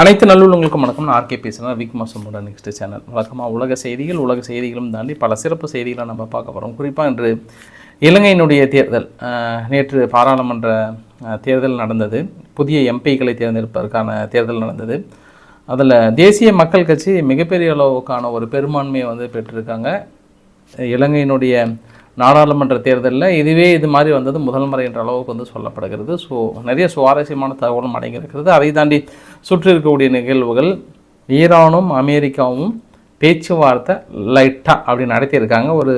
அனைத்து நல்லுள்ளங்களுக்கும் வணக்கம். நான் ஆர்கே பேசுகிறேன் விக் மாசமோட நெக்ஸ்ட் சேனல் வழக்கமாக உலக செய்திகள் உலக செய்திகளும் தாண்டி பல சிறப்பு செய்திகளை நம்ம பார்க்க போகிறோம் குறிப்பாக இன்று இலங்கையினுடைய தேர்தல் நேற்று பாராளுமன்ற தேர்தல் நடந்தது. புதிய எம்பிக்களை தேர்ந்தெடுப்பதற்கான தேர்தல் நடந்தது. அதில் தேசிய மக்கள் கட்சி மிகப்பெரிய அளவுக்கான ஒரு பெரும்பான்மையை வந்து பெற்றிருக்காங்க. இலங்கையினுடைய நாடாளுமன்ற தேர்தலில் இதுவே இது மாதிரி வந்தது முதல் முறை என்ற அளவுக்கு வந்து சொல்லப்படுகிறது. ஸோ நிறைய சுவாரஸ்யமான தகவலும் அடங்கியிருக்கிறது. அதை தாண்டி சுற்றி இருக்கக்கூடிய நிகழ்வுகள் ஈரானும் அமெரிக்காவும் பேச்சுவார்த்தை லைட்டாக அப்படி நடத்தியிருக்காங்க. ஒரு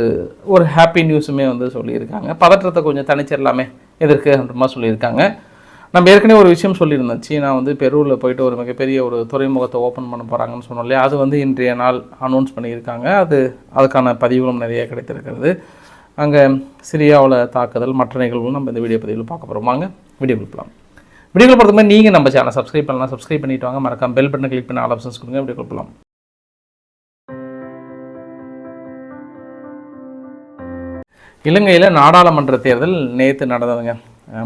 ஒரு ஹாப்பி நியூஸுமே வந்து சொல்லியிருக்காங்க. பதற்றத்தை கொஞ்சம் தனிச்சிடலாமே எதற்கு அப்படின்ற மாதிரி சொல்லியிருக்காங்க. நம்ம ஏற்கனவே ஒரு விஷயம் சொல்லியிருந்தோம். சீனா வந்து பெருவில் போயிட்டு ஒரு மிகப்பெரிய ஒரு துறைமுகத்தை ஓப்பன் பண்ண போகிறாங்கன்னு சொன்னோம் இல்லையா? அது வந்து இன்றைய நாள் அனௌன்ஸ் பண்ணியிருக்காங்க. அது அதுக்கான பதிவுகளும் நிறைய கிடைத்திருக்கிறது. அங்கே சிரியாவில் தாக்குதல் மற்ற நிகழ்வுகள் நம்ம இந்த வீடியோ பதிவில் பார்க்க போகிறோம் வாங்க வீடியோ கொடுக்கலாம் வீடியோ கொடுப்பதுக்கு மாதிரி நீங்கள் நம்ம சேனல் சப்ஸ்கிரைப் பண்ணலாம். சப்ஸ்கிரைப் பண்ணிட்டு வாங்க. மறக்காம பெல் பட்டனை கிளிக் பண்ணி ஆல் ஆப்ஷன்ஸ் கொடுங்க. வீடியோ கொடுக்கலாம் இலங்கையில் நாடாளுமன்ற தேர்தல் நேற்று நடந்ததுங்க.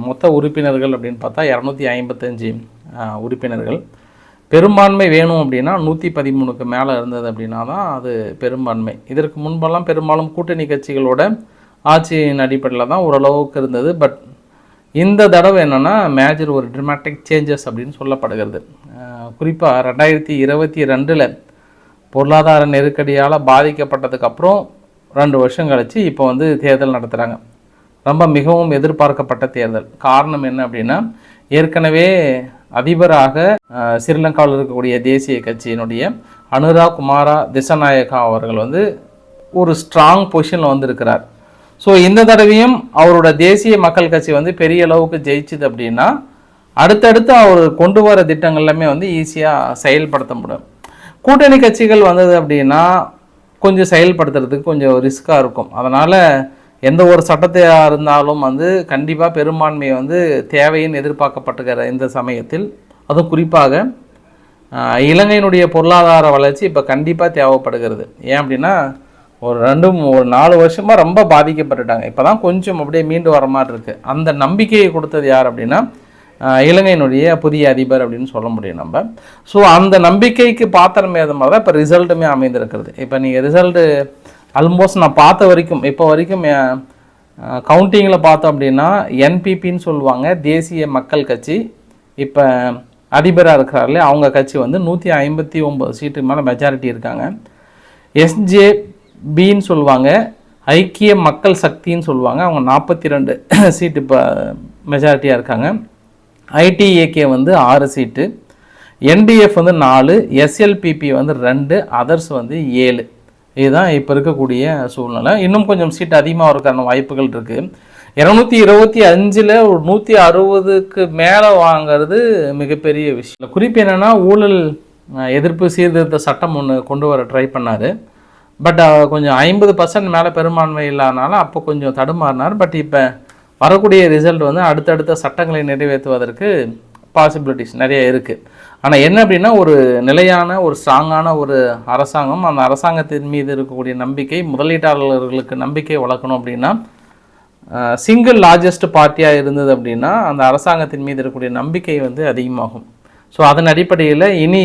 மொத்த உறுப்பினர்கள் அப்படின்னு பார்த்தா இரநூத்தி ஐம்பத்தஞ்சு உறுப்பினர்கள். பெரும்பான்மை வேணும் அப்படின்னா நூற்றி பதிமூணுக்கு மேலே இருந்தது அப்படின்னா தான் அது பெரும்பான்மை. இதற்கு முன்பெல்லாம் பெரும்பாலும் கூட்டணி கட்சிகளோட ஆட்சியின் அடிப்படையில் தான் ஓரளவுக்கு இருந்தது. பட் இந்த தடவை என்னென்னா மேஜர் ஒரு ட்ரமேட்டிக் சேஞ்சஸ் அப்படின்னு சொல்லப்படுகிறது. குறிப்பாக ரெண்டாயிரத்தி இருபத்தி ரெண்டில் பொருளாதார நெருக்கடியால் பாதிக்கப்பட்டதுக்கப்புறம் ரெண்டு வருஷம் கழித்து இப்போ வந்து தேர்தல் நடத்துகிறாங்க ரொம்ப மிகவும் எதிர்பார்க்கப்பட்ட தேர்தல். காரணம் என்ன அப்படின்னா ஏற்கனவே அதிபராக ஸ்ரீலங்காவில் இருக்கக்கூடிய தேசிய கட்சியினுடைய அனுரா குமாரா திசநாயகா அவர்கள் வந்து ஒரு ஸ்ட்ராங் பொசிஷனில் வந்திருக்கிறார். ஸோ இந்த தடவையும் அவரோட தேசிய மக்கள் கட்சி வந்து பெரிய அளவுக்கு ஜெயிச்சுது அப்படின்னா அடுத்தடுத்து அவர் கொண்டு வர திட்டங்கள் எல்லாமே வந்து ஈஸியாக செயல்படுத்த முடியும். கூட்டணி கட்சிகள் வந்தது அப்படின்னா கொஞ்சம் செயல்படுத்துறதுக்கு கொஞ்சம் ரிஸ்க்காக இருக்கும். அதனால் எந்த ஒரு சட்டத்தையாக இருந்தாலும் வந்து கண்டிப்பாக பெரும்பான்மை வந்து தேவைன்னு எதிர்பார்க்கப்பட்டுக்கிற இந்த சமயத்தில் அதுவும் குறிப்பாக இலங்கையினுடைய பொருளாதார வளர்ச்சி இப்போ கண்டிப்பாக தேவைப்படுகிறது. ஏன் அப்படின்னா ஒரு ரெண்டு ஒரு நாலு வருஷமாக ரொம்ப பாதிக்கப்பட்டுட்டாங்க. இப்போ தான் கொஞ்சம் அப்படியே மீண்டு வர மாதிரி இருக்குது அந்த நம்பிக்கையை கொடுத்தது யார் அப்படின்னா இலங்கையினுடைய புதிய அதிபர் அப்படின்னு சொல்ல முடியும் நம்ம. ஸோ அந்த நம்பிக்கைக்கு பாத்திரம் ஏத மாதிரி தான் இப்போ ரிசல்ட்டுமே அமைந்திருக்கிறது. இப்போ நீங்கள் ரிசல்ட்டு ஆல்மோஸ்ட் நான் பார்த்த வரைக்கும் இப்போ வரைக்கும் கவுண்டிங்கில் பார்த்தோம் அப்படின்னா என்பிபின்னு சொல்லுவாங்க தேசிய மக்கள் கட்சி. இப்போ அதிபராக இருக்கிறார்களே அவங்க கட்சி வந்து நூற்றி ஐம்பத்தி ஒம்பது சீட்டுக்கு மேலே மெஜாரிட்டி இருக்காங்க. எஸ்ஜே பின்னு சொல்லுவாங்க. ஐக்கிய மக்கள் சக்தின்னு சொல்லுவாங்க. அவங்க நாற்பத்தி ரெண்டு சீட்டு இப்போ மெஜாரிட்டியாக இருக்காங்க. ஐடிஏகே வந்து ஆறு சீட்டு என்டிஎஃப் வந்து நாலு. எஸ்எல்பிபி வந்து ரெண்டு. அதர்ஸ் வந்து ஏழு. இதுதான் இப்போ இருக்கக்கூடிய சூழ்நிலை. இன்னும் கொஞ்சம் சீட் அதிகமாக வரக்கான வாய்ப்புகள் இருக்குது இரநூத்தி இருபத்தி அஞ்சில் ஒரு நூற்றி அறுபதுக்கு மேலே வாங்கிறது மிகப்பெரிய விஷயம். குறிப்பு என்னென்னா ஊழல் எதிர்ப்பு சீர்திருத்த சட்டம் ஒன்று கொண்டு வர ட்ரை பண்ணார். பட் uh, கொஞ்சம் ஐம்பது பர்சன்ட் மேலே பெரும்பான்மை இல்லாதனால அப்போ கொஞ்சம் தடுமாறினார். பட் இப்போ வரக்கூடிய ரிசல்ட் வந்து அடுத்தடுத்த சட்டங்களை நிறைவேற்றுவதற்கு பாசிபிலிட்டிஸ் நிறைய இருக்குது ஆனால் என்ன அப்படின்னா ஒரு நிலையான ஒரு ஸ்ட்ராங்கான ஒரு அரசாங்கம் அந்த அரசாங்கத்தின் மீது இருக்கக்கூடிய நம்பிக்கை முதலீட்டாளர்களுக்கு நம்பிக்கை வளர்க்கணும் அப்படின்னா சிங்கிள் லார்ஜஸ்ட் பார்ட்டியாக இருந்தது அப்படின்னா அந்த அரசாங்கத்தின் மீது இருக்கக்கூடிய நம்பிக்கை வந்து அதிகமாகும். ஸோ அதன் அடிப்படையில் இனி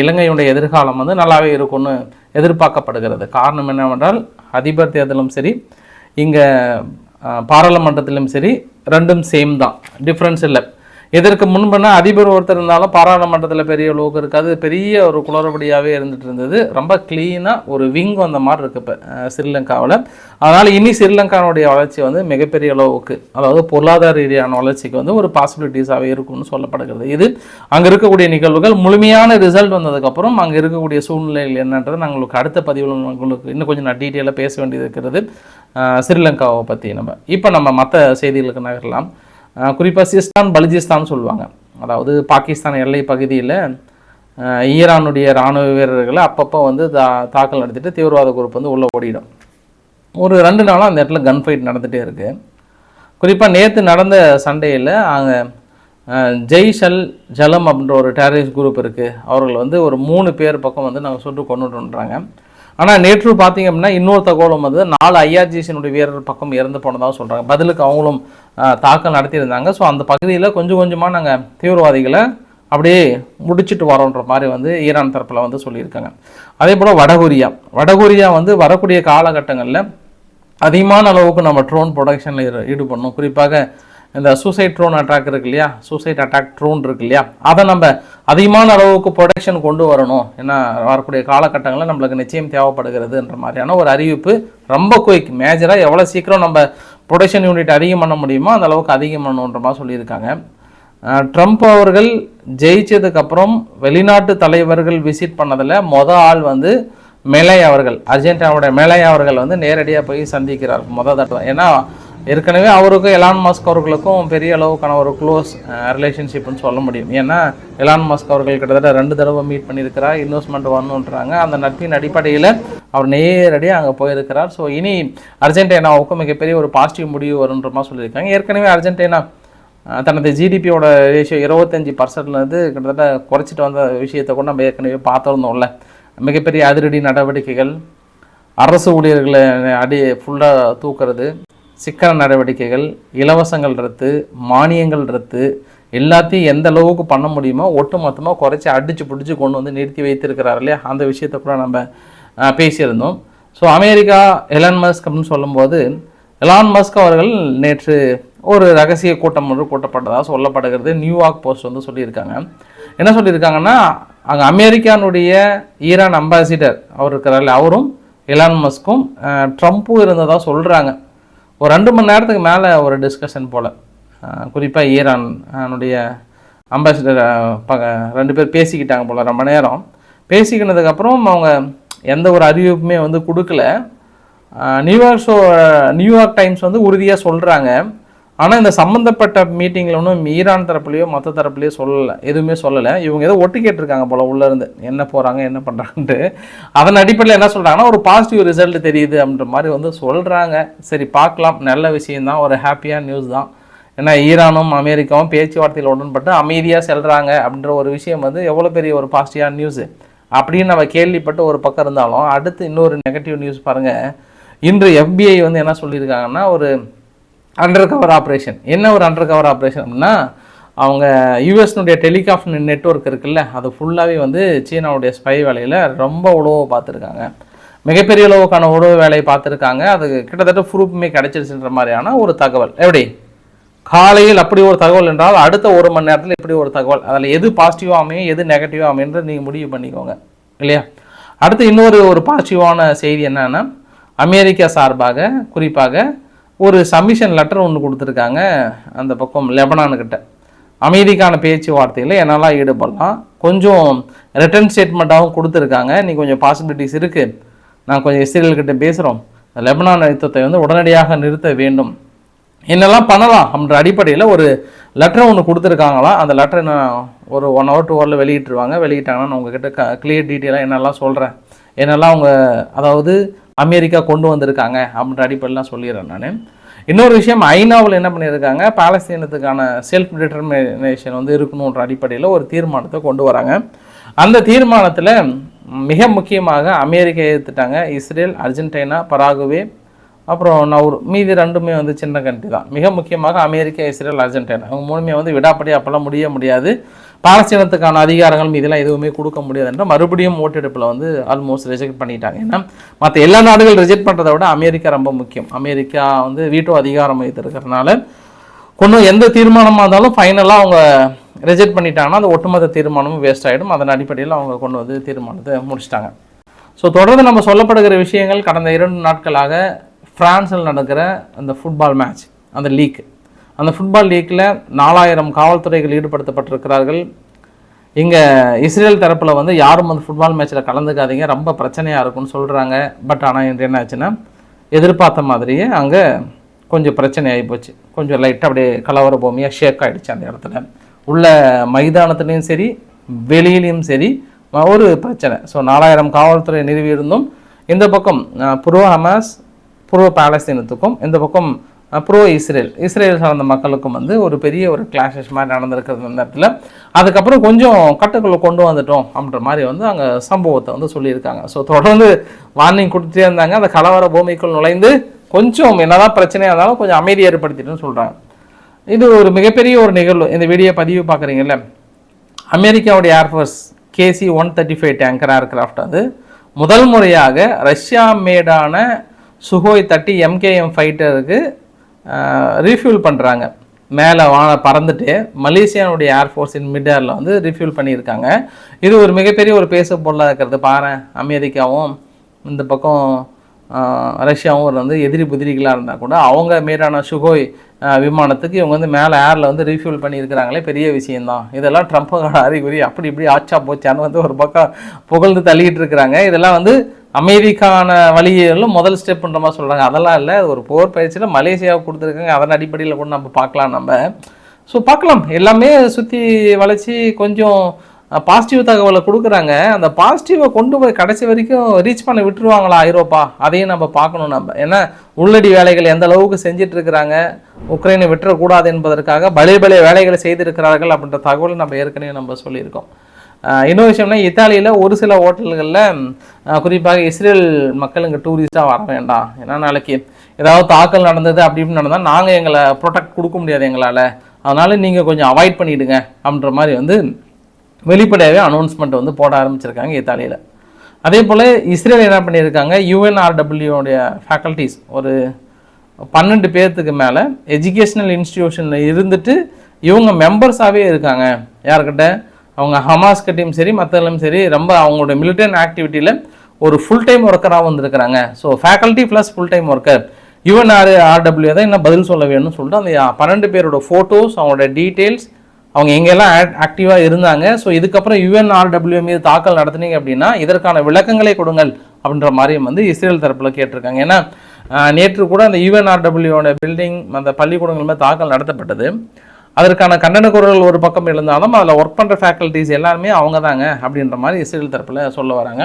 இலங்கையுடைய எதிர்காலம் வந்து நல்லாவே இருக்கும்னு எதிர்பார்க்கப்படுகிறது. காரணம் என்னவென்றால் அதிபர் தேர்தலும் சரி இங்கே பாராளுமன்றத்திலும் சரி ரெண்டும் சேம் தான். டிஃப்ரென்ஸ் இல்லை. இதற்கு முன்புனா அதிபர் ஒருத்தர் இருந்தாலும் பாராளுமன்றத்தில் பெரிய அளவுக்கு இருக்காது. பெரிய ஒரு குளறுபடியாகவே இருந்துட்டு இருந்தது. ரொம்ப க்ளீனாக ஒரு விங் வந்த மாதிரி இருக்கு இப்போ ஸ்ரீலங்காவில் அதனால் இனி ஸ்ரீலங்கானுடைய வளர்ச்சி வந்து மிகப்பெரிய அளவுக்கு அதாவது பொருளாதார ரீதியான வளர்ச்சிக்கு வந்து ஒரு பாசிபிலிட்டிஸாகவே இருக்கும்னு சொல்லப்படுகிறது. இது அங்கே இருக்கக்கூடிய நிகழ்வுகள். முழுமையான ரிசல்ட் வந்ததுக்கப்புறம் அங்கே இருக்கக்கூடிய சூழ்நிலைகள் என்னன்றது நாங்களுக்கு அடுத்த பதிவில் உங்களுக்கு இன்னும் கொஞ்சம் நான் டீட்டெயிலாக பேச வேண்டியது இருக்கிறது. ஸ்ரீலங்காவை பற்றி நம்ம. இப்போ நம்ம மற்ற செய்திகளுக்கு நகரலாம். குறிப்பாக சிஸ்தான் பலுஜிஸ்தான் சொல்லுவாங்க. அதாவது பாகிஸ்தான் எல்லை பகுதியில் ஈரானுடைய இராணுவ வீரர்களை அப்பப்போ வந்து தா தாக்கல் நடத்திட்டு தீவிரவாத குரூப் வந்து உள்ளே ஓடிடும். ஒரு ரெண்டு நாளாக அந்த இடத்துல கன் ஃபைட் நடந்துகிட்டே இருக்குது குறிப்பாக நேற்று நடந்த சண்டையில் அங்கே ஜெய் ஷல் ஜலம் அப்படின்ற ஒரு டெரரிஸ்ட் குரூப் இருக்குது அவர்கள் வந்து ஒரு மூணு பேர் பக்கம் வந்து நாங்கள் சுட்டு கொண்டுட்டுன்றாங்க ஆனால் நேற்று பார்த்தீங்க அப்படின்னா இன்னொரு தகவலும் வந்து நாலு ஐஆர்ஜிசியினுடைய வீரர் பக்கம் இறந்து போனதாக சொல்கிறாங்க பதிலுக்கு அவங்களும் தாக்கம் தாக்கல் நடத்தியிருந்தாங்க. ஸோ அந்த பகுதியில் கொஞ்சம் கொஞ்சமாக நாங்கள் தீவிரவாதிகளை அப்படியே முடிச்சிட்டு வரோன்ற மாதிரி வந்து ஈரான் தரப்பில் வந்து சொல்லியிருக்காங்க. அதே போல் வடகொரியா. வடகொரியா வந்து வரக்கூடிய காலகட்டங்களில் அதிகமான அளவுக்கு நம்ம ட்ரோன் ப்ரொடக்ஷனில் ஈடுபடணும். குறிப்பாக இந்த சூசைட் ட்ரோன் அட்டாக் இருக்கு இல்லையா? சூசைட் அட்டாக் ட்ரோன் இருக்கு இல்லையா? அதை நம்ம அதிகமான அளவுக்கு ப்ரொடக்ஷன் கொண்டு வரணும். ஏன்னா வரக்கூடிய காலகட்டங்களில் நம்மளுக்கு நிச்சயம் தேவைப்படுகிறதுன்ற மாதிரியான ஒரு அறிவிப்பு ரொம்ப குயிக் மேஜராக எவ்வளோ சீக்கிரம் நம்ம ப்ரொடக்ஷன் யூனிட் அதிகம் பண்ண முடியுமோ அந்த அளவுக்கு அதிகம் பண்ணணுன்ற மாதிரி சொல்லியிருக்காங்க. ட்ரம்ப் அவர்கள் ஜெயிச்சதுக்கப்புறம் வெளிநாட்டு தலைவர்கள் விசிட் பண்ணதில் மொதல் ஆள் வந்து மெலை அவர்கள் அர்ஜென்டினாவுடைய மெலை அவர்கள் வந்து நேரடியாக போய் சந்திக்கிறார் மொதல் தடவை. ஏன்னா ஏற்கனவே அவருக்கும் எலான் மாஸ்க் அவர்களுக்கும் பெரிய அளவுக்கான ஒரு க்ளோஸ் ரிலேஷன்ஷிப்னு சொல்ல முடியும். ஏன்னா எலான் மாஸ்க் அவர்கள் கிட்டத்தட்ட ரெண்டு தடவை மீட் பண்ணியிருக்கிறார் இன்வெஸ்ட்மெண்ட் வரணுன்றாங்க. அந்த நட்பின் அடிப்படையில் அவர் நேரடியாக அங்கே போயிருக்கிறார். ஸோ இனி அர்ஜென்டினாவுக்கும் மிகப்பெரிய ஒரு பாசிட்டிவ் முடிவு வருன்ற மாதிரி சொல்லியிருக்காங்க. ஏற்கனவே அர்ஜென்டினா தனது ஜிடிபியோட ரேஷியோ இருபத்தஞ்சி பர்சன்ட்லேருந்து கிட்டத்தட்ட குறைச்சிட்டு வந்த விஷயத்தை கூட நம்ம ஏற்கனவே பார்த்துருந்தோம்ல. மிகப்பெரிய அதிரடி நடவடிக்கைகள் அரசு ஊழியர்களை அடி ஃபுல்லாக தூக்குறது சிக்கன நடவடிக்கைகள் இலவசங்கள் ரத்து மானியங்கள் ரத்து எல்லாத்தையும் எந்த அளவுக்கு பண்ண முடியுமோ ஒட்டு மொத்தமாக குறைச்சி அடிச்சு பிடிச்சி கொண்டு வந்து நிறுத்தி வைத்திருக்கிறார் இல்லையா? அந்த விஷயத்தை கூட நம்ம பேசியிருந்தோம். ஸோ அமெரிக்கா எலான் மஸ்க் அப்படின்னு சொல்லும்போது எலான் மஸ்க் அவர்கள் நேற்று ஒரு ரகசிய கூட்டம் ஒன்று கூட்டப்பட்டதாக சொல்லப்படுகிறது. நியூயார்க் போஸ்ட் வந்து சொல்லியிருக்காங்க. என்ன சொல்லியிருக்காங்கன்னா அங்கே அமெரிக்கானுடைய ஈரான் அம்பாசிடர் அவர் இருக்கிறார் அவரும் எலான் மஸ்க்கும் ட்ரம்ப்பும் இருந்ததாக சொல்கிறாங்க ஒரு ரெண்டு மணி நேரத்துக்கு மேலே ஒரு டிஸ்கஷன் போல். குறிப்பாக ஈரான் என்னுடைய அம்பாசிடர் ப ரெண்டு பேர் பேசிக்கிட்டாங்க போல் ரொம்ப நேரம். பேசிக்கினதுக்கப்புறம் அவங்க எந்த ஒரு அறிவிப்புமே வந்து கொடுக்கல. நியூயார்க் ஷோ நியூயார்க் டைம்ஸ் வந்து உறுதியாக சொல்கிறாங்க ஆனால் இந்த சம்மந்தப்பட்ட மீட்டிங்கில் ஒன்றும் ஈரான் தரப்புலையோ மற்ற தரப்புலையோ சொல்லலை. எதுவுமே சொல்லலை. இவங்க ஏதோ ஒட்டு கேட்டிருக்காங்க போல உள்ளேருந்து என்ன போகிறாங்க என்ன பண்ணுறாங்கன்ட்டு அதன் அடிப்படையில் என்ன சொல்கிறாங்கன்னா ஒரு பாசிட்டிவ் ரிசல்ட் தெரியுது அப்படின்ற மாதிரி வந்து சொல்கிறாங்க சரி பார்க்கலாம். நல்ல விஷயந்தான் ஒரு ஹாப்பியான நியூஸ் தான். ஏன்னா ஈரானும் அமெரிக்காவும் பேச்சுவார்த்தையில் உடன்பட்டு அமைதியாக செல்கிறாங்க அப்படின்ற ஒரு விஷயம் வந்து எவ்வளோ பெரிய ஒரு பாசிட்டிவான நியூஸு அப்படின்னு நம்ம கேள்விப்பட்டு ஒரு பக்கம் இருந்தாலும் அடுத்து இன்னொரு நெகட்டிவ் நியூஸ் பாருங்கள் இன்று எஃபிஐ வந்து என்ன சொல்லியிருக்காங்கன்னா ஒரு அண்டர் கவர் ஆப்ரேஷன் என்ன ஒரு அண்டர் கவர் ஆப்ரேஷன் அப்படின்னா அவங்க யூஎஸ்னுடைய டெலிகாஃப் நெட்வொர்க் இருக்குல்ல அது ஃபுல்லாகவே வந்து சீனாவுடைய ஸ்பை வேலையில் ரொம்ப உழவு பார்த்துருக்காங்க. மிகப்பெரிய அளவுக்கான உழவு வேலையை பார்த்துருக்காங்க. அது கிட்டத்தட்ட ப்ரூஃப்மே கிடச்சிருச்சுன்ற மாதிரியான ஒரு தகவல். எப்படி? காலையில் அப்படி ஒரு தகவல் என்றால் அடுத்த ஒரு மணி நேரத்தில் இப்படி ஒரு தகவல். அதில் எது பாசிட்டிவாக அமையும் எது நெகட்டிவாக அமையுன்றது நீங்கள் முடிவு பண்ணிக்கோங்க. இல்லையா? அடுத்து இன்னொரு ஒரு பாசிட்டிவான செய்தி என்னென்னா அமெரிக்கா சார்பாக குறிப்பாக ஒரு சமிஷன் லெட்டர் ஒன்று கொடுத்துருக்காங்க அந்த பக்கம் லெபனானுக்கிட்ட அமைதிக்கான பேச்சுவார்த்தையில் என்னெல்லாம் ஈடுபடலாம். கொஞ்சம் ரிட்டர்ன் ஸ்டேட்மெண்ட்டாகவும் கொடுத்துருக்காங்க. இன்றைக்கி கொஞ்சம் பாசிபிலிட்டிஸ் இருக்குது நான் கொஞ்சம் இஸ்ரேல்கிட்ட பேசுகிறோம் லெபனான் யுத்தத்தை வந்து உடனடியாக நிறுத்த வேண்டும். என்னெல்லாம் பண்ணலாம் அப்படின்ற அடிப்படையில் ஒரு லெட்டர் ஒன்று கொடுத்துருக்காங்களாம் அந்த லெட்டர் நான் ஒரு ஒன் ஹவர் டூ ஹவரில் வெளியிட்டுருவாங்க. வெளியிட்டாங்கன்னா நான் உங்ககிட்ட க கிளியர் டீட்டெயிலாக என்னெல்லாம் சொல்கிறேன் என்னெல்லாம் அவங்க அதாவது அமெரிக்கா கொண்டு வந்திருக்காங்க அப்படின்ற அடிப்படையெலாம் சொல்லிடுறேன் நான். இன்னொரு விஷயம் ஐநாவில் என்ன பண்ணியிருக்காங்க? பாலஸ்தீனத்துக்கான செல்ஃப் டிட்டர்மினேஷன் வந்து இருக்கணுன்ற அடிப்படையில் ஒரு தீர்மானத்தை கொண்டு வராங்க. அந்த தீர்மானத்தில் மிக முக்கியமாக அமெரிக்கா ஏற்றுட்டாங்க இஸ்ரேல் அர்ஜென்டினா பராகுவே அப்புறம் நவுர் மீதி ரெண்டுமே வந்து சின்ன கண்ட்ரி தான். மிக முக்கியமாக அமெரிக்கா இஸ்ரேல் அர்ஜென்டினா. அவங்க மூணுமே வந்து விடாப்படி அப்போல்லாம் முடிய முடியாது. பாலஸ்தீனத்துக்கான அதிகாரங்கள் இதெல்லாம் எதுவுமே கொடுக்க முடியாது என்று மறுபடியும் ஓட்டெடுப்பில் வந்து ஆல்மோஸ்ட் ரிஜெக்ட் பண்ணிட்டாங்க. ஏன்னா மற்ற எல்லா நாடுகள் ரிஜெக்ட் பண்ணுறதை விட அமெரிக்கா ரொம்ப முக்கியம். அமெரிக்கா வந்து வீட்டோ அதிகாரம் வைத்திருக்கிறதுனால கொண்டு எந்த தீர்மானமாக இருந்தாலும் ஃபைனலாக அவங்க ரிஜெக்ட் பண்ணிட்டாங்கன்னா அந்த ஒட்டுமொத்த தீர்மானமும் வேஸ்ட் ஆகிடும் அதன் அடிப்படையில் அவங்க கொண்டு வந்து தீர்மானத்தை முடிச்சிட்டாங்க. ஸோ தொடர்ந்து நம்ம சொல்லப்படுகிற விஷயங்கள் கடந்த இரண்டு நாட்களாக ஃப்ரான்ஸில் நடக்கிற அந்த ஃபுட்பால் மேட்ச் அந்த லீக் அந்த ஃபுட்பால் லீக்கில் நாலாயிரம் காவல்துறைகள் ஈடுபடுத்தப்பட்டிருக்கிறார்கள். இங்கே இஸ்ரேல் தரப்பில் வந்து யாரும் அந்த ஃபுட்பால் மேட்ச்சில் கலந்துக்காதீங்க ரொம்ப பிரச்சனையாக இருக்கும்னு சொல்கிறாங்க பட் ஆனால் இன்று என்ன ஆச்சுன்னா எதிர்பார்த்த மாதிரியே அங்கே கொஞ்சம் பிரச்சனை ஆகி போச்சு. கொஞ்சம் லைட்டாக அப்படியே கலவர பூமியாக ஷேக் ஆகிடுச்சு அந்த இடத்துல. உள்ள மைதானத்துலேயும் சரி வெளியிலையும் சரி ஒரு பிரச்சனை. ஸோ நாலாயிரம் காவல்துறை நிறுவியிருந்தும் இந்த பக்கம் அஹ், புரோ ஹமாஸ் புரோ பாலஸ்தீனத்துக்கும் இந்த பக்கம் ப்ரோ இஸ்ரேல். இஸ்ரேல் சார்ந்த மக்களுக்கும் வந்து ஒரு பெரிய ஒரு கிளாஷஸ் மாதிரி நடந்திருக்கிறது அந்த இடத்துல. அதுக்கப்புறம் கொஞ்சம் கட்டுக்குள்ளே கொண்டு வந்துட்டோம் அப்படின்ற மாதிரி வந்து அங்கே சம்பவத்தை வந்து சொல்லியிருக்காங்க. ஸோ தொடர்ந்து வார்னிங் கொடுத்துட்டே இருந்தாங்க. அந்த கலவர பூமிக்குள் நுழைந்து கொஞ்சம் என்னதான் பிரச்சனையாக இருந்தாலும் கொஞ்சம் அமைதி ஏற்படுத்திட்டுன்னு சொல்கிறாங்க இது ஒரு மிகப்பெரிய ஒரு நிகழ்வு. இந்த வீடியோ பதிவு பார்க்குறீங்கல்ல? அமெரிக்காவுடைய air force KC one thirty five tanker aircraft அது. முதல் முறையாக ரஷ்யா மேடான சுகோய் தட்டி எம்கேஎம் ஃபைட்டருக்கு ரீஃபியூல் பண்ணுறாங்க மேலே வான பறந்துட்டு மலேசியானுடைய ஏர்ஃபோர்ஸின் மிட் ஏரில் வந்து ரிஃபியூல் பண்ணியிருக்காங்க. இது ஒரு மிகப்பெரிய ஒரு பேச பொருளாக இருக்கிறது. பாரு அமெரிக்காவும் இந்த பக்கம் ரஷ்யாவும் ஒரு வந்து எதிரி புதிரிகளாக இருந்தால் கூட அவங்க மீதான சுகோய் விமானத்துக்கு இவங்க வந்து மேலே ஏரில் வந்து ரீஃபியூல் பண்ணியிருக்கிறாங்களே. பெரிய விஷயந்தான் இதெல்லாம் ட்ரம்ப்போட அறிகுறி. அப்படி இப்படி ஆச்சா போச்சான்னு வந்து ஒரு பக்கம் புகழ்ந்து தள்ளிகிட்டு இருக்கிறாங்க. இதெல்லாம் வந்து அமைதிக்கான வழியிலும் முதல் ஸ்டெப்புன்ற மாதிரி சொல்கிறாங்க அதெல்லாம் இல்லை. ஒரு போர் பயிற்சியில் மலேசியாவுக்கு கொடுத்துருக்காங்க. அதன் அடிப்படையில் கூட நம்ம பார்க்கலாம் நம்ம. ஸோ பார்க்கலாம். எல்லாமே சுற்றி வளைச்சி கொஞ்சம் பாசிட்டிவ் தகவலை கொடுக்குறாங்க. அந்த பாசிட்டிவை கொண்டு போய் கடைசி வரைக்கும் ரீச் பண்ண விட்டுருவாங்களா ஐரோப்பா? அதையும் நம்ம பார்க்கணும் நம்ம. ஏன்னா உள்ளடி வேலைகள் எந்த அளவுக்கு செஞ்சுட்டு இருக்கிறாங்க? உக்ரைனை விட்டுறக்கூடாது என்பதற்காக பலே பலே வேலைகளை செய்திருக்கிறார்கள் அப்படின்ற தகவலை நம்ம ஏற்கனவே நம்ம சொல்லியிருக்கோம். இன்னொரு விஷயம்னா இத்தாலியில் ஒரு சில ஹோட்டல்களில் குறிப்பாக இஸ்ரேல் மக்கள் இங்கே டூரிஸ்ட்டாக வர வேண்டாம். ஏன்னா நாளைக்கு ஏதாவது தாக்கல் நடந்தது அப்படி இப்படின்னு நடந்தால் நாங்கள் எங்களை ப்ரொடெக்ட் கொடுக்க முடியாது எங்களால். அதனால் நீங்கள் கொஞ்சம் அவாய்ட் பண்ணிவிடுங்க அப்படின்ற மாதிரி வந்து வெளிப்படையாகவே அனௌன்ஸ்மெண்ட் வந்து போட ஆரம்பிச்சிருக்காங்க இத்தாலியில். அதே போல் இஸ்ரேல் என்ன பண்ணியிருக்காங்க? யூஎன்ஆர்டபிள்யூடைய ஃபேக்கல்ட்டிஸ் ஒரு பன்னெண்டு பேர்த்துக்கு மேலே எஜுகேஷ்னல் இன்ஸ்டிடியூஷனில் இருந்துட்டு இவங்க மெம்பர்ஸாகவே இருக்காங்க. யார்கிட்ட? அவங்க ஹமாஸ் கட்டியும் சரி மற்றதுலையும் சரி ரொம்ப அவங்களோட மிலிட்டன் ஆக்டிவிட்டியில் ஒரு ஃபுல் டைம் ஒர்க்கராக வந்திருக்கிறாங்க. So faculty plus full time worker UNRWA தான் என்ன பதில் சொல்ல வேணும்னு சொல்லிட்டு அந்த பன்னெண்டு பேரோட ஃபோட்டோஸ் அவங்களோட டீட்டெயில்ஸ் அவங்க எங்கெல்லாம் ஆக்டிவாக இருந்தாங்க. ஸோ இதுக்கப்புறம் யுஎன்ஆர்டபிள்யூ மீது தாக்கல் நடத்துனீங்க அப்படின்னா இதற்கான விளக்கங்களை கொடுங்கள் அப்படின்ற மாதிரியும் வந்து இஸ்ரேல் தரப்பில் கேட்டிருக்காங்க. ஏன்னா நேற்று கூட அந்த யுஎன்ஆர்டபிள்யூட பில்டிங் அந்த பள்ளிக்கூடங்கள் மேலே தாக்கல் நடத்தப்பட்டது. அதற்கான கண்டன குரல் ஒரு பக்கம் இருந்தாலும் அதில் ஒர்க் பண்ணுற ஃபேக்கல்ட்டிஸ் எல்லாருமே அவங்க தாங்க அப்படின்ற மாதிரி இஸ்ரேல் தரப்பில் சொல்ல வராங்க.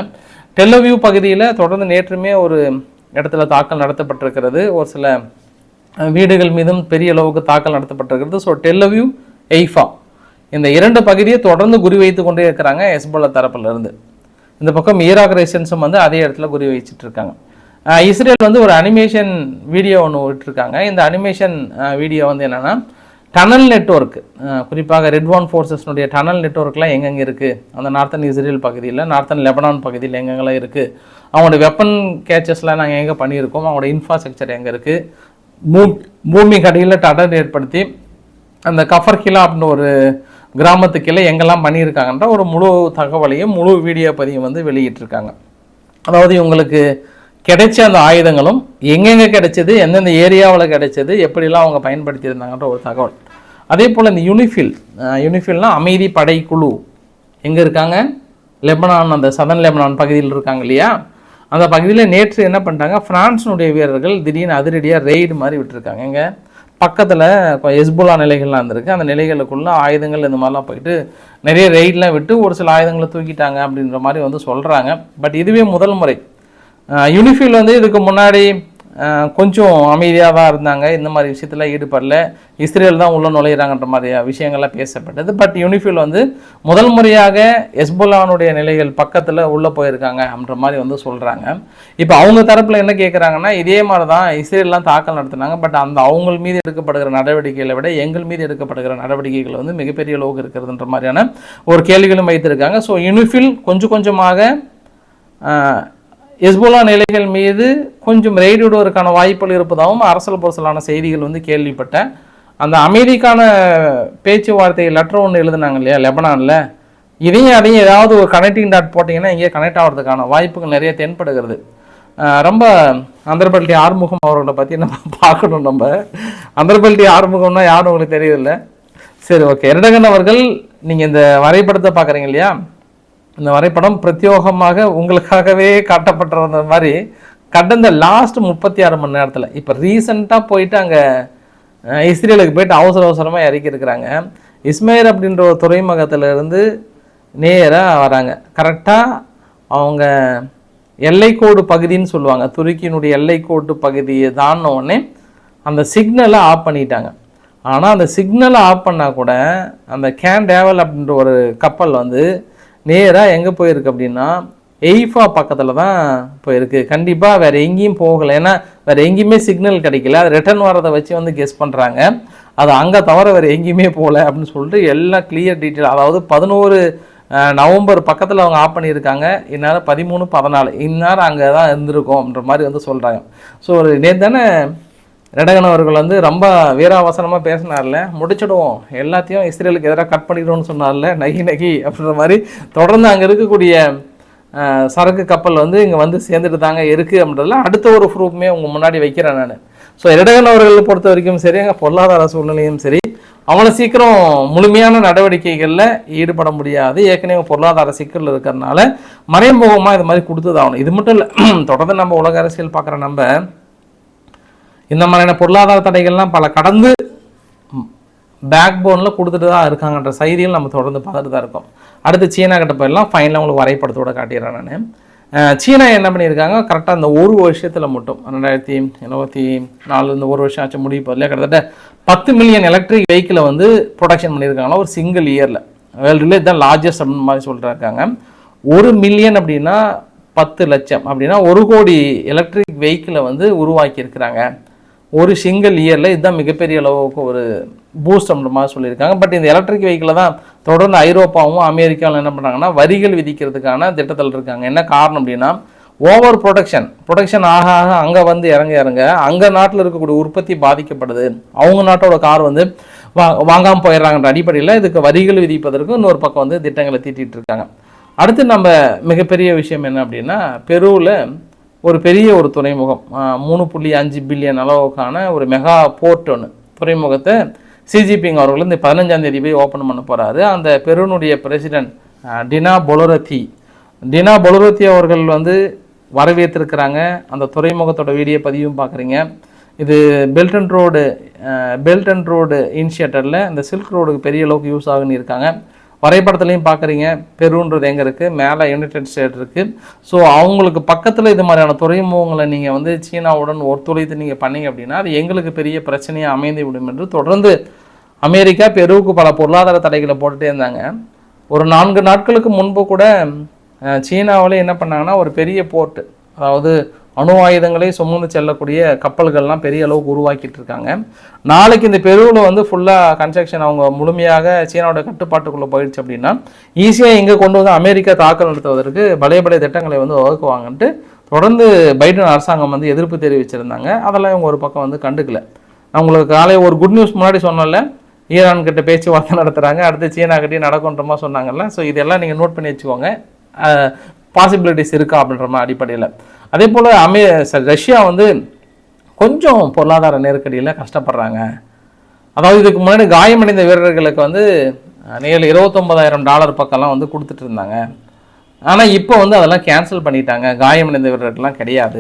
டெல்லவியூ பகுதியில் தொடர்ந்து நேற்றுமே ஒரு இடத்துல தாக்கல் நடத்தப்பட்டிருக்கிறது. ஒரு சில வீடுகள் மீதும் பெரிய அளவுக்கு தாக்கல் நடத்தப்பட்டிருக்கிறது. ஸோ டெல்லவியூ எய்ஃபா இந்த இரண்டு பகுதியை தொடர்ந்து குறி வைத்து கொண்டே இருக்கிறாங்க எஸ்போல தரப்பிலிருந்து இந்த பக்கம் ஈராக் ரேஷன்ஸும் வந்து அதே இடத்துல குறி வச்சுட்டு இருக்காங்க இஸ்ரேல் வந்து ஒரு அனிமேஷன் வீடியோ ஒன்று விட்டுருக்காங்க. இந்த அனிமேஷன் வீடியோ வந்து என்னன்னா டனல் நெட்ஒர்க் குறிப்பாக ரெட் ஒன் ஃபோர்ஸஸ்னுடைய டனல் நெட்ஒர்க்லாம் எங்கெங்கே இருக்குது அந்த நார்த்தன் இஸ்ரேல் பகுதியில் நார்த்தன் லெபனான் பகுதியில் எங்கெங்கெல்லாம் இருக்குது அவங்களோட வெப்பன் கேச்சஸ்லாம் நாங்கள் எங்கே பண்ணியிருக்கோம்? அவங்களோட இன்ஃப்ராஸ்ட்ரக்சர் எங்கே இருக்குது பூ பூமி கடையில் டனல் ஏற்படுத்தி அந்த கஃபர் கிலா அப்படின்னு ஒரு கிராமத்துக்கில எங்கெல்லாம் பண்ணியிருக்காங்கன்ற ஒரு முழு தகவலையும் முழு வீடியோ பதிவும் வந்து வெளியிட்டிருக்காங்க. அதாவது இவங்களுக்கு கிடைச்ச அந்த ஆயுதங்களும் எங்கெங்கே கிடைச்சது எந்தெந்த ஏரியாவில் கிடைச்சது எப்படிலாம் அவங்க பயன்படுத்தியிருந்தாங்கன்ற ஒரு தகவல். அதே போல் இந்த யூனிஃபில் யூனிஃபில்னால் அமைதி படைக்குழு எங்கே இருக்காங்க? லெபனான் அந்த சதன் லெபனான் பகுதியில் இருக்காங்க இல்லையா? அந்த பகுதியில் நேற்று என்ன பண்ணிட்டாங்க? ஃப்ரான்ஸினுடைய வீரர்கள் திடீர்னு அதிரடியாக ரெய்டு மாதிரி விட்டுருக்காங்க. எங்கே? பக்கத்தில் எஸ்புல்லா நிலைகள்லாம் இருந்திருக்கு. அந்த நிலைகளுக்குள்ளே ஆயுதங்கள் இந்த மாதிரிலாம் போயிட்டு நிறைய ரெய்டெலாம் விட்டு ஒரு சில ஆயுதங்களை தூக்கிட்டாங்க அப்படின்ற மாதிரி வந்து சொல்கிறாங்க பட் இதுவே முதல் முறை. யூனிஃபில் வந்து இதுக்கு முன்னாடி கொஞ்சம் அமைதியாக தான் இருந்தாங்க. இந்த மாதிரி விஷயத்தில் ஈடுபடல. இஸ்ரேல் தான் உள்ளே நுழையிறாங்கன்ற மாதிரி விஷயங்கள்லாம் பேசப்பட்டது. பட் யூனிஃபில் வந்து முதல் முறையாக எஸ்புல்லானுடைய நிலைகள் பக்கத்தில் உள்ளே போயிருக்காங்க அப்படின்ற மாதிரி வந்து சொல்கிறாங்க இப்போ அவங்க தரப்பில் என்ன கேட்குறாங்கன்னா இதே மாதிரி தான் இஸ்ரேல்லாம் தாக்கல் நடத்தினாங்க. பட் அந்த அவங்க மீது எடுக்கப்படுகிற நடவடிக்கைகளை விட எங்கள் மீது எடுக்கப்படுகிற நடவடிக்கைகள் வந்து மிகப்பெரிய அளவுக்கு இருக்கிறதுன்ற மாதிரியான ஒரு கேள்விகளும் வைத்திருக்காங்க. ஸோ யூனிஃபில் கொஞ்சம் கொஞ்சமாக ஹெஸ்போலா எஸ்போலா நிலைகள் மீது கொஞ்சம் ரெய்டு விடுவதற்கான வாய்ப்புகள் இருப்பதாகவும் அரசல் புரசலான செய்திகள் வந்து கேள்விப்பட்டேன். அந்த அமைதிக்கான பேச்சுவார்த்தை லெட்டர் ஒன்று எழுதுனாங்க இல்லையா லெபனானில்? இதையும் அதையும் ஏதாவது ஒரு கனெக்டிங் டாட் போட்டிங்கன்னா இங்கே கனெக்ட் ஆகிறதுக்கான வாய்ப்புகள் நிறைய தென்படுகிறது. ரொம்ப அந்தர்பல்டி ஆறுமுகம் அவர்களை பற்றி நம்ம பார்க்கணும் நம்ம. அந்தர்பல்டி ஆறுமுகம்னா யாரும் உங்களுக்கு தெரியல சரி ஓகே இரண்டகன் அவர்கள் நீங்கள் இந்த வரைபடத்தை பார்க்குறீங்க இல்லையா? இந்த வரைபடம் பிரத்யோகமாக உங்களுக்காகவே காட்டப்பட்டிருந்த மாதிரி கடந்த லாஸ்ட் முப்பத்தி ஆறு மணி நேரத்தில். இப்போ ரீசண்டாக போயிட்டு அங்கே இஸ்ரேலுக்கு போயிட்டு அவசர அவசரமாக இறக்கி இருக்கிறாங்க. இஸ்மேர் அப்படின்ற ஒரு துறைமுகத்திலிருந்து நேராக வராங்க. கரெக்டாக அவங்க எல்லைக்கோடு பகுதின்னு சொல்லுவாங்க. துருக்கியினுடைய எல்லைக்கோட்டு பகுதியை தாண்டின உடனே அந்த சிக்னலை ஆஃப் பண்ணிட்டாங்க. ஆனால் அந்த சிக்னலை ஆஃப் பண்ணால் கூட அந்த கேன் டேவல் அப்படின்ற ஒரு கப்பல் வந்து நேராக எங்கே போயிருக்கு அப்படின்னா எய்ஃபா பக்கத்தில் தான் போயிருக்கு. கண்டிப்பாக வேறு எங்கேயும் போகலை. ஏன்னா வேறு எங்கேயுமே சிக்னல் கிடைக்கல. அது ரிட்டர்ன் வரதை வச்சு வந்து கெஸ் பண்ணுறாங்க அது அங்கே தவிர வேறு எங்கேயுமே போகல அப்படின்னு சொல்லிட்டு எல்லாம் கிளியர் டீட்டெயில் அதாவது பதினோரு நவம்பர் பக்கத்தில் அவங்க ஆஃப் பண்ணியிருக்காங்க. இந்நேரம் பதிமூணு பதினாலு. இந்நேரம் அங்கே தான் இருந்திருக்கோம்ன்ற மாதிரி வந்து சொல்கிறாங்க ஸோ ஒரு நேர்தானே தானே ரெடகன் அவர்கள் வந்து ரொம்ப வீராவசனமாக பேசினார்ல. முடிச்சிடுவோம். எல்லாத்தையும் இஸ்ரேலுக்கு எதிராக கட் பண்ணிடுவோம்னு சொன்னார்ல. நகி நகி அப்படின்ற மாதிரி தொடர்ந்து அங்கே இருக்கக்கூடிய சரக்கு கப்பல் வந்து இங்கே வந்து சேர்ந்துட்டு தாங்க இருக்குது அப்படின்றதுல அடுத்த ஒரு ப்ரூஃப்மே உங்கள் முன்னாடி வைக்கிறேன் நான். ஸோ இடகன் அவர்களை பொறுத்த வரைக்கும் சரி அங்கே பொருளாதார சூழ்நிலையும் சரி அவ்வளோ சீக்கிரம் முழுமையான நடவடிக்கைகளில் ஈடுபட முடியாது. ஏற்கனவே பொருளாதார சிக்கல் இருக்கிறதுனால மறைமுகமாக இது மாதிரி கொடுத்ததாகணும் இது மட்டும் இல்லை தொடர்ந்து நம்ம உலக அரசியல் பார்க்குற நம்ம இந்த மாதிரியான பொருளாதார தடைகள்லாம் பல கடந்து பேக் போனில் கொடுத்துட்டு தான் இருக்காங்கன்ற செய்திகள் நம்ம தொடர்ந்து பார்த்துட்டு தான் இருக்கோம். அடுத்து சீனா கிட்ட போயிடலாம். ஃபைனலாக உங்களுக்கு வரைபடத்தோட காட்டிடுறேன் நான். சீனா என்ன பண்ணியிருக்காங்க? கரெக்டாக அந்த ஒரு வருஷத்தில் மட்டும் ரெண்டாயிரத்தி இருபத்தி நாலு இந்த ஒரு வருஷம் ஆச்சு முடிவு இல்லையா? கிட்டத்தட்ட பத்து மில்லியன் எலக்ட்ரிக் வெஹிக்கிளை வந்து ப்ரொடக்ஷன் பண்ணியிருக்காங்களா? ஒரு சிங்கிள் இயரில் வேர்ல்டுல இதுதான் லார்ஜஸ்ட் அப்படின்னு மாதிரி சொல்லிட்டு ஒரு மில்லியன் அப்படின்னா பத்து லட்சம். அப்படின்னா ஒரு கோடி எலக்ட்ரிக் வெஹிக்கிளை வந்து உருவாக்கி இருக்கிறாங்க ஒரு சிங்கிள் இயரில் இதுதான் மிகப்பெரிய அளவுக்கு ஒரு பூஸ்ட் அப்படின்ற மாதிரி சொல்லியிருக்காங்க. பட் இந்த எலக்ட்ரிக் வெஹிக்கிளை தான் தொடர்ந்து ஐரோப்பாவும் அமெரிக்காவும் என்ன பண்ணுறாங்கன்னா வரிகள் விதிக்கிறதுக்கான திட்டத்தில் இருக்காங்க. என்ன காரணம் அப்படின்னா ஓவர் ப்ரொடக்ஷன் ப்ரொடக்ஷன் ஆக ஆக அங்கே வந்து இறங்க இறங்க அங்கே நாட்டில் இருக்கக்கூடிய உற்பத்தி பாதிக்கப்படுது. அவங்க நாட்டோட கார் வந்து வா வாங்காமல் போயிடுறாங்கன்ற அடிப்படையில் இதுக்கு வரிகள் விதிப்பதற்கு இன்னொரு பக்கம் வந்து திட்டங்களை தீட்டிகிட்டு இருக்காங்க. அடுத்து நம்ம மிகப்பெரிய விஷயம் என்ன அப்படின்னா பெருவில் ஒரு பெரிய ஒரு துறைமுகம் மூணு புள்ளி அஞ்சு பில்லியன் அளவுக்கான ஒரு மெகா போர்ட் ஒன்று துறைமுகத்தை சிஜிபிங் அவர்கள் இந்த பதினஞ்சாம் தேதி போய் ஓப்பன் பண்ண போகிறாரு அந்த பெருனுடைய பிரசிடென்ட் டினா பொலரத்தி. டினா பொலரத்தி அவர்கள் வந்து வரவேற்றிருக்கிறாங்க. அந்த துறைமுகத்தோட வீடியோ பதிவும் பார்க்குறீங்க இது belt and road belt and road இனிஷியேட்டரில் இந்த சில்க் ரோடுக்கு பெரிய அளவுக்கு யூஸ் ஆகுன்னு இருக்காங்க. வரைபடத்துலையும் பார்க்குறீங்க பெருன்றது எங்கே இருக்குது மேலே யுனைடெட் ஸ்டேட் இருக்குது ஸோ அவங்களுக்கு பக்கத்தில் இது மாதிரியான துறைமுகங்களை நீங்கள் வந்து சீனாவுடன் ஒத்துழைத்து நீங்கள் பண்ணீங்க அப்படின்னா அது எங்களுக்கு பெரிய பிரச்சனையாக அமைந்து விடும் என்று தொடர்ந்து அமெரிக்கா பெருவுக்கு பல பொருளாதார தடைகளை போட்டுகிட்டே இருந்தாங்க. ஒரு நான்கு நாட்களுக்கு முன்பு கூட சீனாவில் என்ன பண்ணாங்கன்னா ஒரு பெரிய போர்ட்டு அதாவது அணு ஆயுதங்களை சுமந்து செல்லக்கூடிய கப்பல்கள்லாம் பெரிய அளவுக்கு உருவாக்கிட்டு இருக்காங்க நாளைக்கு இந்த பெருவில் வந்து ஃபுல்லாக கன்ஸ்ட்ரக்ஷன் அவங்க முழுமையாக சீனாவோட கட்டுப்பாட்டுக்குள்ளே போயிடுச்சு அப்படின்னா ஈஸியாக இங்கே கொண்டு வந்து அமெரிக்கா தாக்கல் நடத்துவதற்கு பழைய பழைய திட்டங்களை வந்து வகுக்குவாங்கன்ட்டு தொடர்ந்து பைடன் அரசாங்கம் வந்து எதிர்ப்பு தெரிவிச்சிருந்தாங்க. அதெல்லாம் இவங்க ஒரு பக்கம் வந்து கண்டுக்கல. நான் உங்களுக்கு காலை ஒரு குட் நியூஸ் முன்னாடி சொன்னல ஈரான் கிட்ட பேச்சுவார்த்தை நடத்துகிறாங்க அடுத்து சீனா கிட்டே நடக்கும்ன்றமா சொன்னாங்கல்ல. ஸோ இதெல்லாம் நீங்கள் நோட் பண்ணி வச்சுக்கோங்க. பாசிபிலிட்டிஸ் இருக்கா அப்படின்ற மாதிரி அடிப்படையில். அதே போல் அமே ச- ரஷ்யா வந்து கொஞ்சம் பொருளாதார நெருக்கடியில் கஷ்டப்படுறாங்க. அதாவது இதுக்கு முன்னாடி காயமடைந்த வீரர்களுக்கு வந்து நேரில் இருபத்தொம்பதாயிரம் டாலர் பக்கம்லாம் வந்து கொடுத்துட்டு இருந்தாங்க. ஆனால் இப்போ வந்து அதெல்லாம் கேன்சல் பண்ணிட்டாங்க. காயமடைந்த வீரர்கள்லாம் கிடையாது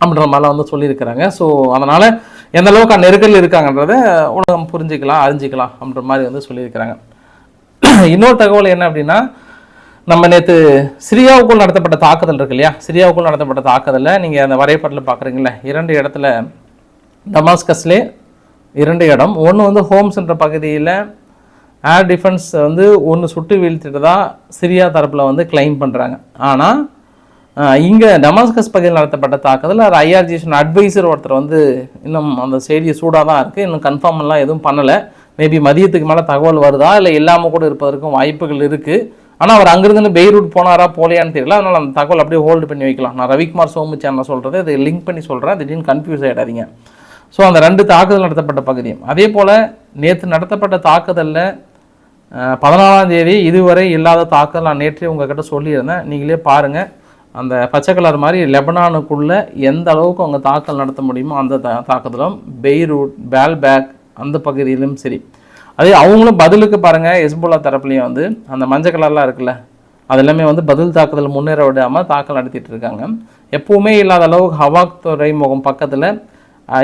அப்படின்ற மாதிரிலாம் வந்து சொல்லியிருக்கிறாங்க. ஸோ அதனால் எந்த அளவுக்கு நெருக்கடியில் இருக்காங்கன்றத உலகம் புரிஞ்சுக்கலாம் அறிஞ்சிக்கலாம் அப்படின்ற மாதிரி வந்து சொல்லியிருக்கிறாங்க. இன்னொரு தகவல் என்ன அப்படின்னா நம்ம நேற்று சிரியாவுக்குள் நடத்தப்பட்ட தாக்குதல் இருக்கு இல்லையா? சிரியாவுக்குள் நடத்தப்பட்ட தாக்குதலில் நீங்கள் அந்த வரைபடத்தில் பார்க்குறீங்களே இரண்டு இடத்துல டமாஸ்கஸ்லே இரண்டு இடம். ஒன்று வந்து ஹோம்ஸ் என்ற பகுதியில் ஏர் டிஃபென்ஸ் வந்து ஒன்று சுட்டு வீழ்த்திட்டு தான் சிரியா தரப்பில் வந்து கிளைம் பண்ணுறாங்க ஆனால் இங்கே டமாஸ்கஸ் பகுதியில் நடத்தப்பட்ட தாக்குதல் அது ஐஆர்ஜிஷன் அட்வைசர் ஒருத்தர் வந்து இன்னும் அந்த செய்தி சூடாக தான் இருக்குது இன்னும் கன்ஃபார்ம் எல்லாம் எதுவும் பண்ணலை. மேபி மதியத்துக்கு மேலே தகவல் வருதா இல்லை இல்லாமல் கூட இருப்பதற்கும் வாய்ப்புகள் இருக்குது ஆனால் அவர் அங்கிருந்து பெய்ரூட் போனாரா போலையான்னு தெரியல. அதனால் அந்த தகவல் அப்படியே ஹோல்டு பண்ணி வைக்கலாம். நான் ரவிக்குமார் சோமு சேனல் சொல்கிறது இதை லிங்க் பண்ணி சொல்கிறேன் திடீர்னு கன்ஃபியூஸ் ஆகிடாதீங்க ஸோ அந்த ரெண்டு தாக்குதல் நடத்தப்பட்ட பகுதியும் அதே போல் நேற்று நடத்தப்பட்ட தாக்குதலில் பதினாலாம் தேதி இதுவரை இல்லாத தாக்குதல் நான் நேற்றே உங்ககிட்ட சொல்லியிருந்தேன். நீங்களே பாருங்கள் அந்த பச்சை கலர் மாதிரி லெபனானுக்குள்ளே எந்த அளவுக்கு அவங்க தாக்கல் நடத்த முடியுமோ அந்த தா தாக்குதலும் பெய்ரூட் பேல்பேக் அந்த பகுதியிலும் சரி. அதே அவங்களும் பதிலுக்கு பாருங்கள் ஹெஸ்புல்லா தரப்புலையும் வந்து அந்த மஞ்சள் கலர்லாம் இருக்குல்ல அது எல்லாமே வந்து பதில் தாக்குதல் முன்னேற விடாமல் தாக்கல் நடத்திட்டு இருக்காங்க. எப்பவுமே இல்லாத அளவுக்கு ஹவாக் துறைமுகம் பக்கத்தில்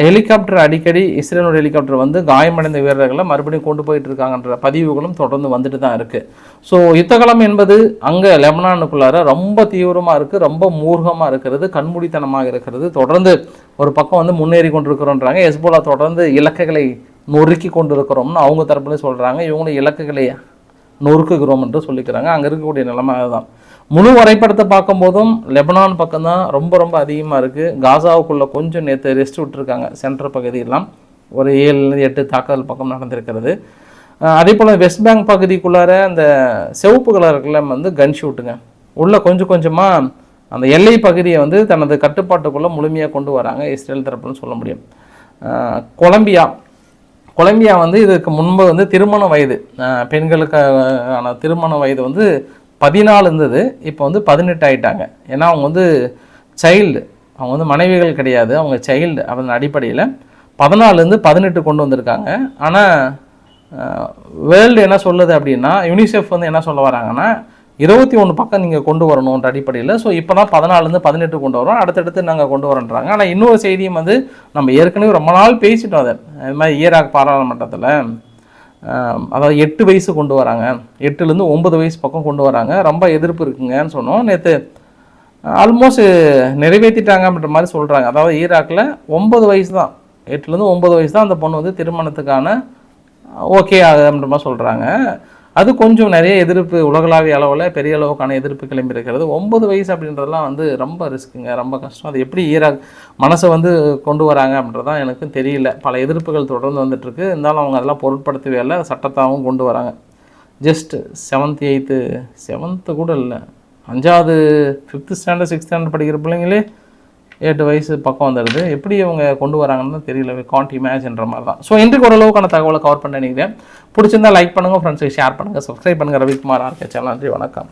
ஹெலிகாப்டர் அடிக்கடி இஸ்ரேலோட ஹெலிகாப்டர் வந்து காயமடைந்த வீரர்களை மறுபடியும் கொண்டு போயிட்டு இருக்காங்கன்ற பதிவுகளும் தொடர்ந்து வந்துட்டு தான் இருக்குது ஸோ யுத்தகலம் என்பது அங்கே லெபனானுக்குள்ளார ரொம்ப தீவிரமாக இருக்குது ரொம்ப மூர்க்கமாக இருக்கிறது கண்மூடித்தனமாக இருக்கிறது. தொடர்ந்து ஒரு பக்கம் வந்து முன்னேறி கொண்டிருக்கிறோன்றாங்க. எஸ்போலா தொடர்ந்து இலக்குகளை நொறுக்கி கொண்டு இருக்கிறோம்னு அவங்க தரப்புலேயும் சொல்கிறாங்க இவங்களும் இலக்குகளை நொறுக்குகிறோம் என்று சொல்லிக்கிறாங்க. அங்கே இருக்கக்கூடிய நிலைமை அதுதான். முழு வரைபடத்தை பார்க்கும்போதும் லெபனான் பக்கம் தான் ரொம்ப ரொம்ப அதிகமாக இருக்குது காசாவுக்குள்ளே கொஞ்சம் நேற்று ரெஸ்ட் விட்டுருக்காங்க. சென்டர் பகுதியெல்லாம் ஒரு ஏழு எட்டு தாக்குதல் பக்கம் நடந்திருக்கிறது. அதே போல் வெஸ்ட் பேங்க் பகுதிக்குள்ளார அந்த சிவப்பு கலருக்குள்ள வந்து கன் ஷூட்டுங்க உள்ளே கொஞ்சம் கொஞ்சமாக அந்த எல்லை பகுதியை வந்து தனது கட்டுப்பாட்டுக்குள்ளே முழுமையாக கொண்டு வராங்க இஸ்ரேல் தரப்புன்னு சொல்ல முடியும். கொலம்பியா கொலம்பியா வந்து இதுக்கு முன்பு வந்து திருமண வயது பெண்களுக்கான திருமண வயது வந்து பதினாலு இருந்தது. இப்போ வந்து பதினெட்டு ஆயிட்டாங்க. ஏன்னா அவங்க வந்து சைல்டு அவங்க வந்து மனைவிகள் கிடையாது. அவங்க சைல்டு அதன் அடிப்படையில் பதினாலுலேருந்து பதினெட்டு கொண்டு வந்திருக்காங்க. ஆனால் வேர்ல்டு என்ன சொல்லுது அப்படின்னா யூனிசெஃப் வந்து என்ன சொல்ல வராங்கன்னா இருபத்தி ஒன்று பக்கம் நீங்கள் கொண்டு வரணுன்ற அடிப்படையில் ஸோ இப்போ தான் பதினாலுலேருந்து பதினெட்டு கொண்டு வரோம். அடுத்தடுத்து நாங்கள் கொண்டு வரேன்றாங்க. ஆனால் இன்னொரு செய்தியும் வந்து நம்ம ஏற்கனவே ரொம்ப நாள் பேசிட்டோம் அதை. இது மாதிரி ஈராக் பாராளுமன்றத்தில் அதாவது எட்டு வயசு கொண்டு வராங்க. எட்டுலேருந்து ஒன்பது வயசு பக்கம் கொண்டு வராங்க. ரொம்ப எதிர்ப்பு இருக்குங்கன்னு சொன்னோம். நேற்று ஆல்மோஸ்ட் நிறைவேற்றிட்டாங்க அப்படின்ற மாதிரி சொல்கிறாங்க அதாவது ஈராக்கில் ஒன்பது வயசு தான். எட்டுலேருந்து ஒன்பது வயசு தான் அந்த பொண்ணு வந்து திருமணத்துக்கான ஓகே அப்படின்ற மாதிரி சொல்கிறாங்க அது கொஞ்சம் நிறைய எதிர்ப்பு உலகளாவிய அளவில் பெரிய அளவுக்கான எதிர்ப்பு கிளம்பி இருக்கிறது ஒன்பது வயசு அப்படின்றதெல்லாம் வந்து ரொம்ப ரிஸ்க்குங்க ரொம்ப கஷ்டம். அது எப்படி ஈராக் மனசை வந்து கொண்டு வராங்க அப்படின்றதான் எனக்கு தெரியல. பல எதிர்ப்புகள் தொடர்ந்து வந்துட்டுருக்கு. இருந்தாலும் அவங்க அதெல்லாம் பொருட்படுத்தவே இல்லை. சட்டத்தாகவும் கொண்டு வராங்க. ஜஸ்ட் செவன்த் எயித்து செவன்த்து கூட இல்லை. அஞ்சாவது ஃபிஃப்த்து ஸ்டாண்டர்ட் சிக்ஸ்த் ஸ்டாண்டர்ட் படிக்கிற பிள்ளைங்களே எட்டு வயசு பக்கம் வந்துடுது எப்படி அவங்க கொண்டு வராங்கன்னு தெரியல. காண்ட் இமேஜின்ற மாதிரி தான். ஸோ இன்றைக்கு ஓரளவுக்கான தகவலை கவர் பண்ண நினைக்கிறேன். பிடிச்சிருந்தா லைக் பண்ணுங்கள் ஃப்ரெண்ட்ஸுக்கு ஷேர் பண்ணுங்கள் சப்ஸ்கிரைப் பண்ணுங்கள் ரவிக்குமார் ஆர்கே சேனல் நன்றி வணக்கம்.